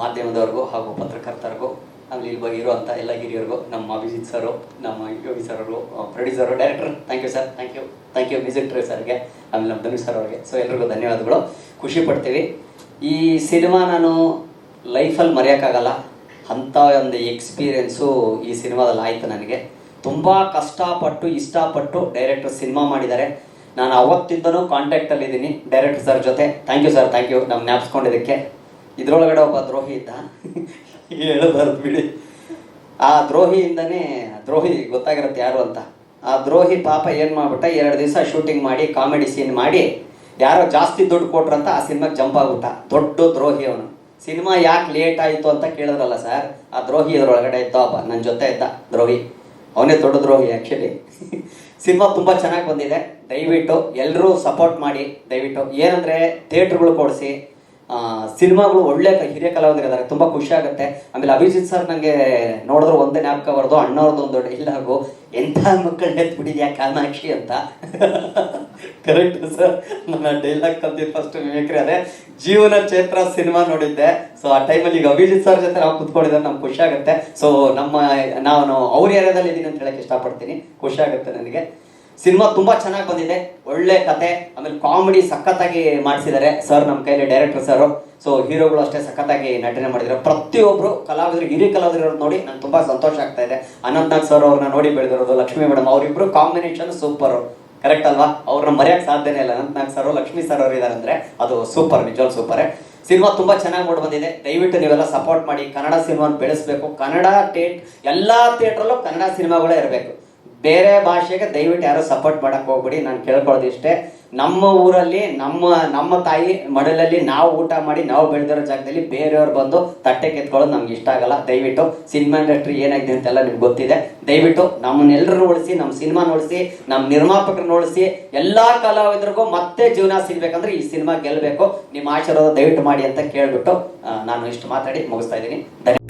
ಮಾಧ್ಯಮದವ್ರಿಗೂ ಹಾಗೂ ಪತ್ರಕರ್ತರಿಗೂ ಆಮೇಲೆ ಇಲ್ಲಿ ಬಗ್ಗೆ ಇರುವಂಥ ಎಲ್ಲ ಹಿರಿಯರಿಗೂ, ನಮ್ಮ ಅಭಿಜಿತ್ ಸರು ನಮ್ಮ ಯೋಗಿ ಸರ್ ಅವರು producer director thank you sir thank you thank you music ಸರ್ಗೆ, ಆಮೇಲೆ ನಮ್ಮ ಧನುಷ್ ಸರ್ ಅವ್ರಿಗೆ ಸೊ ಎಲ್ರಿಗೂ ಧನ್ಯವಾದಗಳು. ಖುಷಿ ಪಡ್ತೀವಿ. ಈ ಸಿನಿಮಾ ನಾನು ಲೈಫಲ್ಲಿ ಮರೆಯೋಕ್ಕಾಗಲ್ಲ. ಅಂಥ ಒಂದು ಎಕ್ಸ್ಪೀರಿಯೆನ್ಸು ಈ ಸಿನಿಮಾದಲ್ಲಿ ಆಯಿತು ನನಗೆ. ತುಂಬ ಕಷ್ಟಪಟ್ಟು, ಇಷ್ಟಪಟ್ಟು ಡೈರೆಕ್ಟರ್ ಸಿನಿಮಾ ಮಾಡಿದ್ದಾರೆ. ನಾನು ಅವತ್ತಿಂದನೂ ಕಾಂಟ್ಯಾಕ್ಟಲ್ಲಿ ಇದ್ದೀನಿ ಡೈರೆಕ್ಟರ್ ಸರ್ ಜೊತೆ. Thank you sir thank you ನಮ್ಮ ಜ್ಞಾಪಿಸ್ಕೊಂಡಿದ್ದಕ್ಕೆ. ಇದರೊಳಗಡೆ ಒಬ್ಬ ದ್ರೋಹಿ ಇದ್ದ. ಹೇಳಬಾರ್ದು ಬಿಡಿ. ಆ ದ್ರೋಹಿಯಿಂದನೇ, ದ್ರೋಹಿ ಗೊತ್ತಾಗಿರುತ್ತೆ ಯಾರು ಅಂತ. ಆ ದ್ರೋಹಿ ಪಾಪ ಏನು ಮಾಡ್ಬಿಟ್ಟ, ಎರಡು ದಿವಸ ಶೂಟಿಂಗ್ ಮಾಡಿ ಕಾಮಿಡಿ ಸೀನ್ ಮಾಡಿ, ಯಾರೋ ಜಾಸ್ತಿ ದುಡ್ಡು ಕೊಟ್ರಂತ ಆ ಸಿನಿಮಾಗೆ ಜಂಪ್ ಆಗ್ಬಿಟ್ಟ ದೊಡ್ಡ ದ್ರೋಹಿ ಅವನು. ಸಿನಿಮಾ ಯಾಕೆ ಲೇಟ್ ಆಯಿತು ಅಂತ ಕೇಳಿದ್ರಲ್ಲ ಸರ್ ಆ ದ್ರೋಹಿ ಇದರೊಳಗಡೆ ಇದ್ದ ಒಬ್ಬ ನನ್ನ ಜೊತೆ ಇದ್ದ ದ್ರೋಹಿ. ಅವನೇ ದೊಡ್ಡ ದ್ರೋಹಿ ಆ್ಯಕ್ಚುಲಿ ಸಿನಿಮಾ ತುಂಬ ಚೆನ್ನಾಗಿ ಬಂದಿದೆ. ದಯವಿಟ್ಟು ಎಲ್ಲರೂ ಸಪೋರ್ಟ್ ಮಾಡಿ, ದಯವಿಟ್ಟು ಏನಂದರೆ ಥಿಯೇಟ್ರ್ಗಳು ಕೊಡಿಸಿ ಸಿನಿಮಾಗಳು ಒಳ್ಳೆ ಹಿರಿಯ ಕಲಾವಿದರಿದ್ದಾರೆ, ತುಂಬ ಖುಷಿ ಆಗುತ್ತೆ. ಆಮೇಲೆ ಅಭಿಜಿತ್ ಸರ್ ನನಗೆ ನೋಡಿದ್ರೆ ಒಂದೇ ಜ್ಞಾಪಕ ಬರೋದು ಅಣ್ಣವ್ರದ್ದು ಒಂದು ಹಾಗೂ ಎಂಥ ಮಕ್ಕಳ ಬಿಡಿದ್ಯಾ ಕಾಮಾಕ್ಷಿ ಅಂತ. ಕರೆಕ್ಟ್ ಸರ್ ನನ್ನ ಡೈಲಾಗ್ ಕಲ್ತಿದ್ದು ಫಸ್ಟ್ ಮಿಮಿಕ್ರಿ ಅದೇ. ಜೀವನ ಚೇತ್ರ ಸಿನಿಮಾ ನೋಡಿದ್ದೆ. ಸೊ ಆ ಟೈಮಲ್ಲಿ ಈಗ ಅಭಿಜಿತ್ ಸರ್ ಜೊತೆ ನಾವು ಕುತ್ಕೊಂಡಿದ್ರೆ ನಮ್ಗೆ ಖುಷಿ ಆಗುತ್ತೆ. ಸೊ ನಮ್ಮ, ನಾನು ಅವ್ರ ಏರಿಯಾದಲ್ಲಿ ಇದ್ದೀನಿ ಅಂತ ಹೇಳಕ್ಕೆ ಇಷ್ಟಪಡ್ತೀನಿ. ಖುಷಿ ಆಗುತ್ತೆ ನನಗೆ. ಸಿನಿಮಾ ತುಂಬಾ ಚೆನ್ನಾಗಿ ಬಂದಿದೆ, ಒಳ್ಳೆ ಕತೆ, ಆಮೇಲೆ ಕಾಮಿಡಿ ಸಖತ್ತಾಗಿ ಮಾಡಿಸಿದ್ದಾರೆ. ಸರ್ ನಮ್ಮ ಕೈಲಿ ಡೈರೆಕ್ಟರ್ ಸರ್. ಸೊ, ಹೀರೋಗಳು ಅಷ್ಟೇ ಸಖತ್ತಾಗಿ ನಟನೆ ಮಾಡಿದ್ದಾರೆ. ಪ್ರತಿಯೊಬ್ಬರು ಕಲಾವಿದರು, ಹಿರಿಯ ಕಲಾವಿದರು ನೋಡಿ ನಂಗೆ ತುಂಬಾ ಸಂತೋಷ ಆಗ್ತಾ ಇದೆ. ಅನಂತನಾಗ್ ಸರ್ ಅವ್ರನ್ನ ನೋಡಿ ಬೆಳೆದಿರೋದು ಲಕ್ಷ್ಮೀ ಮೇಡಮ್ ಅವರಿಬ್ರು ಕಾಂಬಿನೇಷನ್ ಸೂಪರ್ ಕರೆಕ್ಟ್ ಅಲ್ವಾ? ಅವ್ರನ್ನ ಮರೆಯಕ್ಕೆ ಸಾಧ್ಯನೇ ಇಲ್ಲ. ಅನಂತನಾಗ್ ಸರ್, ಲಕ್ಷ್ಮೀ ಸರ್ ಅವ್ರು ಇದಾರೆ ಅಂದ್ರೆ ಅದು ಸೂಪರ್ ನಿಜವಾಗ್ ಸೂಪರ್ ಸಿನಿಮಾ ತುಂಬಾ ಚೆನ್ನಾಗಿ ಮೂಡ್ ಬಂದಿದೆ. ದಯವಿಟ್ಟು ನೀವೆಲ್ಲ ಸಪೋರ್ಟ್ ಮಾಡಿ. ಕನ್ನಡ ಸಿನಿಮಾನ ಬೆಳೆಸಬೇಕು. ಕನ್ನಡ ಟೇಟ್ ಎಲ್ಲಾ ಥಿಯೇಟ್ರಲ್ಲೂ ಕನ್ನಡ ಸಿನಿಮಾಗಳೇ ಇರಬೇಕು. ಬೇರೆ ಭಾಷೆಗೆ ದಯವಿಟ್ಟು ಯಾರು ಸಪೋರ್ಟ್ ಮಾಡಕ್ಕೆ ಹೋಗ್ಬಿಡಿ, ನಾನು ಕೇಳ್ಕೊಳ್ಳೋದು ಇಷ್ಟೇ. ನಮ್ಮ ಊರಲ್ಲಿ, ನಮ್ಮ ನಮ್ಮ ತಾಯಿ ಮಡಲಲ್ಲಿ ನಾವು ಊಟ ಮಾಡಿ, ನಾವು ಬೆಳೆದಿರೋ ಜಾಗದಲ್ಲಿ ಬೇರೆಯವ್ರು ಬಂದು ತಟ್ಟೆ ಕೆತ್ಕೊಳ್ಳೋದು ನಮ್ಗೆ ಇಷ್ಟ ಆಗಲ್ಲ. ದಯವಿಟ್ಟು ಸಿನಿಮಾ ಇಂಡಸ್ಟ್ರಿ ಏನಾಗಿದೆ ಅಂತೆಲ್ಲ ನಿಮ್ಗೆ ಗೊತ್ತಿದೆ. ದಯವಿಟ್ಟು ನಮ್ಮನ್ನೆಲ್ಲರೂ ಉಳಿಸಿ, ನಮ್ಮ ಸಿನಿಮಾ ಉಳಿಸಿ, ನಮ್ಮ ನಿರ್ಮಾಪಕರನ್ನ ಉಳಿಸಿ, ಎಲ್ಲ ಕಲಾವಿದರಿಗೂ ಮತ್ತೆ ಜೀವನ ಸಿಗ್ಬೇಕಂದ್ರೆ ಈ ಸಿನಿಮಾ ಗೆಲ್ಲಬೇಕು ನಿಮ್ಮ ಆಶೀರ್ವಾದ ದಯವಿಟ್ಟು ಮಾಡಿ ಅಂತ ಕೇಳ್ಬಿಟ್ಟು ನಾನು ಇಷ್ಟು ಮಾತಾಡಿ ಮುಗಿಸ್ತಾ ಇದ್ದೀನಿ. ಧನ್ಯ